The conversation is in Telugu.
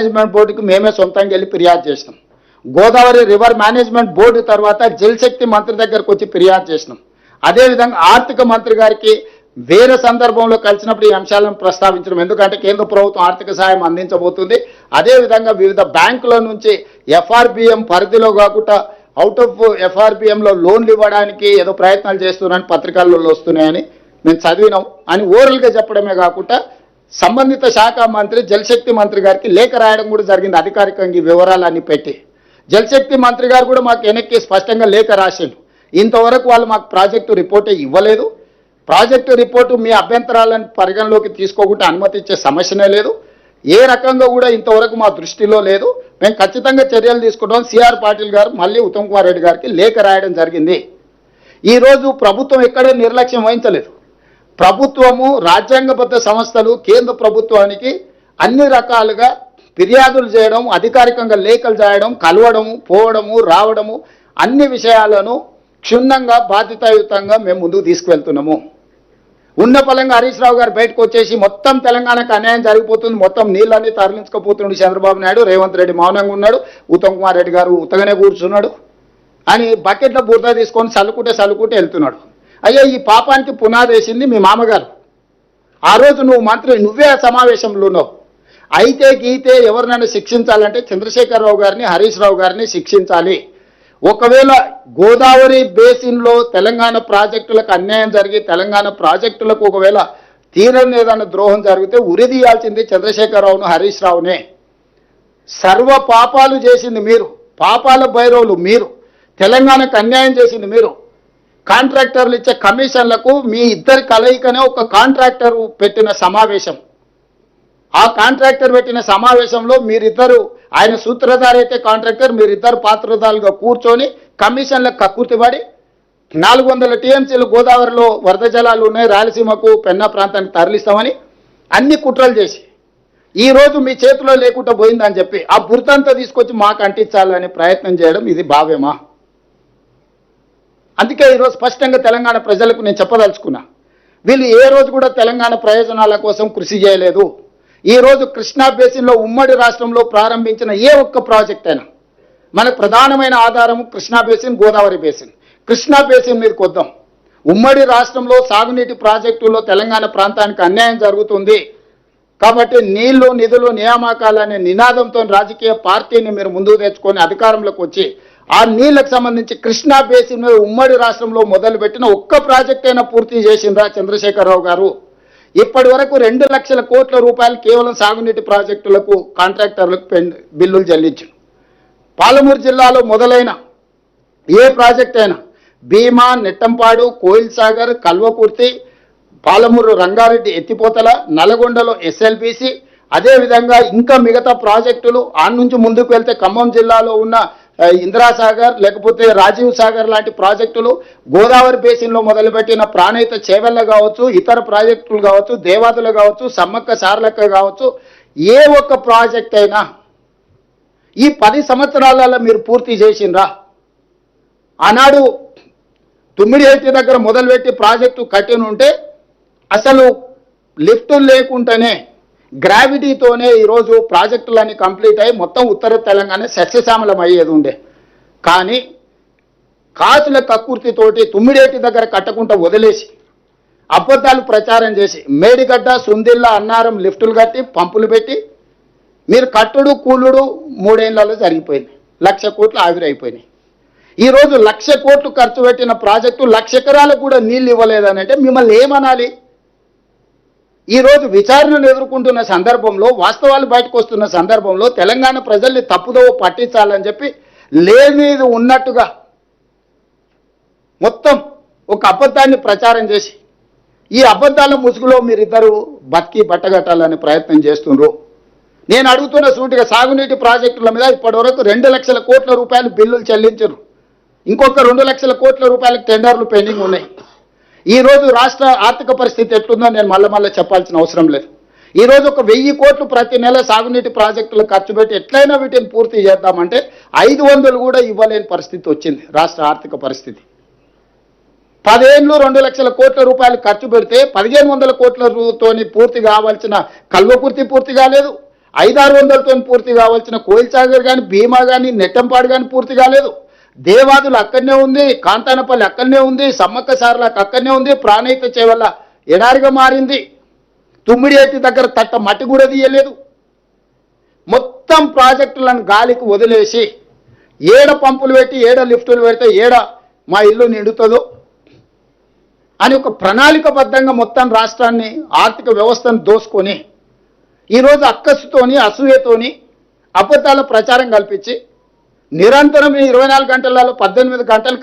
మేనేజ్మెంట్ బోర్డుకి మేమే సొంతంగా వెళ్ళి ఫిర్యాదు చేసినాం. గోదావరి రివర్ మేనేజ్మెంట్ బోర్డు తర్వాత జలశక్తి మంత్రి దగ్గరకు వచ్చి ఫిర్యాదు చేసినాం. అదేవిధంగా ఆర్థిక మంత్రి గారికి వేరే సందర్భంలో కలిసినప్పుడు ఈ అంశాలను ప్రస్తావించడం ఎందుకంటే కేంద్ర ప్రభుత్వం ఆర్థిక సహాయం అందించబోతుంది. అదేవిధంగా వివిధ బ్యాంకుల నుంచి ఎఫ్ఆర్బిఎం పరిధిలో కాకుండా అవుట్ ఆఫ్ ఎఫ్ఆర్బిఎంలో లోన్లు ఇవ్వడానికి ఏదో ప్రయత్నాలు చేస్తున్నారని పత్రికల్లో వస్తున్నాయని మేము చదివినాం. అని ఓరల్గా చెప్పడమే కాకుండా సంబంధిత శాఖ మంత్రి జలశక్తి మంత్రి గారికి లేఖ రాయడం కూడా జరిగింది. అధికారికంగా ఈ వివరాలన్నీ పెట్టి. జలశక్తి మంత్రి గారు కూడా మాకు వెనక్కి స్పష్టంగా లేఖ రాసిండు. ఇంతవరకు వాళ్ళు మాకు ప్రాజెక్టు రిపోర్టే ఇవ్వలేదు. ప్రాజెక్టు రిపోర్టు మీ అభ్యంతరాలను పరిగణలోకి తీసుకోకుండా అనుమతించే సమస్యనే లేదు. ఏ రకంగా కూడా ఇంతవరకు మా దృష్టిలో లేదు. మేము ఖచ్చితంగా చర్యలు తీసుకుంటాం సిఆర్ పాటిల్ గారు మళ్ళీ ఉత్తమ్ కుమార్ రెడ్డి గారికి లేఖ రాయడం జరిగింది. ఈరోజు ప్రభుత్వం ఎక్కడే నిర్లక్ష్యం వహించలేదు. ప్రభుత్వము రాజ్యాంగబద్ధ సంస్థలు కేంద్ర ప్రభుత్వానికి అన్ని రకాలుగా ఫిర్యాదులు చేయడం అధికారికంగా లేఖలు చేయడం కలవడము పోవడము రావడము అన్ని విషయాలను క్షుణ్ణంగా బాధ్యతాయుతంగా మేము ముందుకు తీసుకువెళ్తున్నాము. ఉన్న ఫలంగా హరీష్ రావు గారు బయటకు వచ్చేసి మొత్తం తెలంగాణకు అన్యాయం జరిగిపోతుంది. మొత్తం నీళ్ళన్నీ తరలించుకుపోతున్నాడు చంద్రబాబు నాయుడు. రేవంత్ రెడ్డి మౌనంగా ఉన్నాడు. ఉత్తమ్ కుమార్ రెడ్డి గారు ఉత్తగానే కూర్చున్నాడు. అని బకెట్లో బురద తీసుకొని చల్లుకుంటే చల్లుకుంటే వెళ్తున్నాడు. అయ్యా ఈ పాపానికి పునాదేసింది మీ మామగారు. ఆ రోజు నువ్వు మంత్రి నువ్వే ఆ సమావేశంలో ఉన్నావు. అయితే గీతే ఎవరినైనా శిక్షించాలంటే చంద్రశేఖరరావు గారిని హరీష్ రావు గారిని శిక్షించాలి. ఒకవేళ గోదావరి బేసిన్లో తెలంగాణ ప్రాజెక్టులకు అన్యాయం జరిగి తెలంగాణ ప్రాజెక్టులకు ఒకవేళ తీరని ఏదైనా ద్రోహం జరిగితే ఉరిదీయాల్సింది చంద్రశేఖరరావును హరీష్ రావునే. సర్వ పాపాలు చేసింది మీరు. పాపాల భైరవులు మీరు. తెలంగాణకు అన్యాయం చేసింది మీరు. కాంట్రాక్టర్లు ఇచ్చే కమిషన్లకు మీ ఇద్దరి కలయికనే ఒక కాంట్రాక్టర్ పెట్టిన సమావేశం. ఆ కాంట్రాక్టర్ పెట్టిన సమావేశంలో మీరిద్దరు ఆయన సూత్రధారి అయితే కాంట్రాక్టర్ మీరిద్దరు పాత్రధారులుగా కూర్చొని కమిషన్లకు కక్కుర్తిపడి నాలుగు వందల టీఎంసీలు గోదావరిలో వరద జలాలు ఉన్నాయి రాయలసీమకు పెన్నా ప్రాంతానికి తరలిస్తామని అన్ని కుట్రలు చేసి ఈ రోజు మీ చేతిలో లేకుండా పోయిందని చెప్పి ఆ బురదంతా తీసుకొచ్చి మాకు అంటించాలని ప్రయత్నం చేయడం ఇది భావ్యమా? అందుకే ఈరోజు స్పష్టంగా తెలంగాణ ప్రజలకు నేను చెప్పదలుచుకున్నా. వీళ్ళు ఏ రోజు కూడా తెలంగాణ ప్రయోజనాల కోసం కృషి చేయలేదు. ఈరోజు కృష్ణా బేసిన్లో ఉమ్మడి రాష్ట్రంలో ప్రారంభించిన ఏ ఒక్క ప్రాజెక్ట్ అయినా మనకు ప్రధానమైన ఆధారము Krishna basin Godavari basin. Krishna basin మీదకి వద్దాం ఉమ్మడి రాష్ట్రంలో సాగునీటి ప్రాజెక్టుల్లో తెలంగాణ ప్రాంతానికి అన్యాయం జరుగుతుంది. కాబట్టి నీళ్ళు నిధులు నియామకాలు అనే నినాదంతో రాజకీయ పార్టీని మీరు ముందుకు తెచ్చుకొని అధికారంలోకి వచ్చి ఆ నీళ్ళకు సంబంధించి కృష్ణా బేసిన్ మీద ఉమ్మడి రాష్ట్రంలో మొదలుపెట్టిన ఒక్క ప్రాజెక్ట్ అయినా పూర్తి చేసిండ్రా చంద్రశేఖరరావు గారు. ఇప్పటి వరకు రెండు లక్షల కోట్ల రూపాయలు కేవలం సాగునీటి ప్రాజెక్టులకు కాంట్రాక్టర్లకు బిల్లులు చెల్లించారు పాలమూరు జిల్లాలో మొదలైన ఏ ప్రాజెక్ట్ అయినా భీమా నెట్టంపాడు కోయిల్ సాగర్ కల్వకుర్తి పాలమూరు రంగారెడ్డి ఎత్తిపోతల నల్గొండలో ఎస్ఎల్బిసి అదేవిధంగా ఇంకా మిగతా ప్రాజెక్టులు ఆ నుంచి ముందుకు వెళ్తే ఖమ్మం జిల్లాలో ఉన్న ఇందిరాసాగర్ లేకపోతే రాజీవ్ సాగర్ లాంటి ప్రాజెక్టులు గోదావరి బేసిన్లో మొదలుపెట్టిన ప్రాణహిత చేవెళ్ళ కావచ్చు ఇతర ప్రాజెక్టులు కావచ్చు దేవాదులు కావచ్చు సమ్మక్క సారలక్క కావచ్చు ఏ ఒక్క ప్రాజెక్ట్ అయినా ఈ పది సంవత్సరాలలో మీరు పూర్తి చేసిండ్రా. ఆనాడు తుమ్మిడిహెట్టి దగ్గర మొదలుపెట్టి ప్రాజెక్టు కట్టినుంటే అసలు లిఫ్ట్ లేకుండానే గ్రావిటీతోనే ఈరోజు ప్రాజెక్టులన్నీ కంప్లీట్ అయ్యి మొత్తం ఉత్తర తెలంగాణ సస్యశ్యామలం అయ్యేది ఉండే కానీ కాసుల కక్కుర్తితోటి తుమ్మిడేటి దగ్గర కట్టకుండా వదిలేసి అబద్ధాలు ప్రచారం చేసి మేడిగడ్డ సుందిల్లా అన్నారం లిఫ్టులు కట్టి పంపులు పెట్టి మీరు కట్టుడు కూలుడు మూడేళ్ళలో జరిగిపోయింది. లక్ష కోట్లు ఆవిరైపోయినాయి. ఈరోజు లక్ష కోట్లు ఖర్చు పెట్టిన ప్రాజెక్టు లక్ష ఎకరాలకు కూడా నీళ్ళు ఇవ్వలేదని అంటే మిమ్మల్ని ఏమనాలి? ఈరోజు విచారణను ఎదుర్కొంటున్న సందర్భంలో వాస్తవాలు బయటకు వస్తున్న సందర్భంలో తెలంగాణ ప్రజల్ని తప్పుదోవ పట్టించాలని చెప్పి లేనిది ఉన్నట్టుగా మొత్తం ఒక అబద్ధాన్ని ప్రచారం చేసి ఈ అబద్ధాల ముసుగులో మీరిద్దరూ బతికి బట్టగట్టాలని ప్రయత్నం చేస్తుండ్రు. నేను అడుగుతున్న సూటిగా సాగునీటి ప్రాజెక్టుల మీద ఇప్పటివరకు రెండు లక్షల కోట్ల రూపాయలు బిల్లులు చెల్లించరు. ఇంకొక రెండు లక్షల కోట్ల రూపాయలకు టెండర్లు పెండింగ్ ఉన్నాయి. ఈరోజు రాష్ట్ర ఆర్థిక పరిస్థితి ఎట్లుందో నేను మళ్ళీ మళ్ళీ చెప్పాల్సిన అవసరం లేదు. ఈ రోజు ఒక వెయ్యి కోట్లు ప్రతి నెల సాగునీటి ప్రాజెక్టులు ఖర్చు పెట్టి ఎట్లయినా వీటిని పూర్తి చేద్దామంటే ఐదు వందలు కూడా ఇవ్వలేని పరిస్థితి వచ్చింది రాష్ట్ర ఆర్థిక పరిస్థితి. పదేళ్ళు రెండు లక్షల కోట్ల రూపాయలు ఖర్చు పెడితే పదిహేను వందల కోట్ల రూతోని పూర్తి కావాల్సిన కల్వకుర్తి పూర్తి కాలేదు. ఐదారు వందలతో పూర్తి కావాల్సిన కోయిల్ సాగర్ కానీ భీమా కానీ నెట్టంపాడు కానీ పూర్తి కాలేదు. దేవాదులు అక్కడనే ఉంది కాంతానపల్లి అక్కడనే ఉంది సమ్మక్క సారలకు అక్కడనే ఉంది ప్రాణయిత చేవల్ల ఎడారిగా మారింది. తుమ్మిడి ఎత్తి దగ్గర తట్ట మట్టి కూడా తీయలేదు. మొత్తం ప్రాజెక్టులను గాలికి వదిలేసి ఏడ పంపులు పెట్టి ఏడ లిఫ్టులు పెడితే ఏడ మా ఇల్లు నిండుతుందో అని ఒక ప్రణాళికబద్ధంగా మొత్తం రాష్ట్రాన్ని ఆర్థిక వ్యవస్థను దోసుకొని ఈరోజు అక్కసుతోని అసూయతోని అబద్ధాల ప్రచారం కల్పించి నిరంతరం ఇరవై నాలుగు గంటలలో పద్దెనిమిది గంటలు కష్టం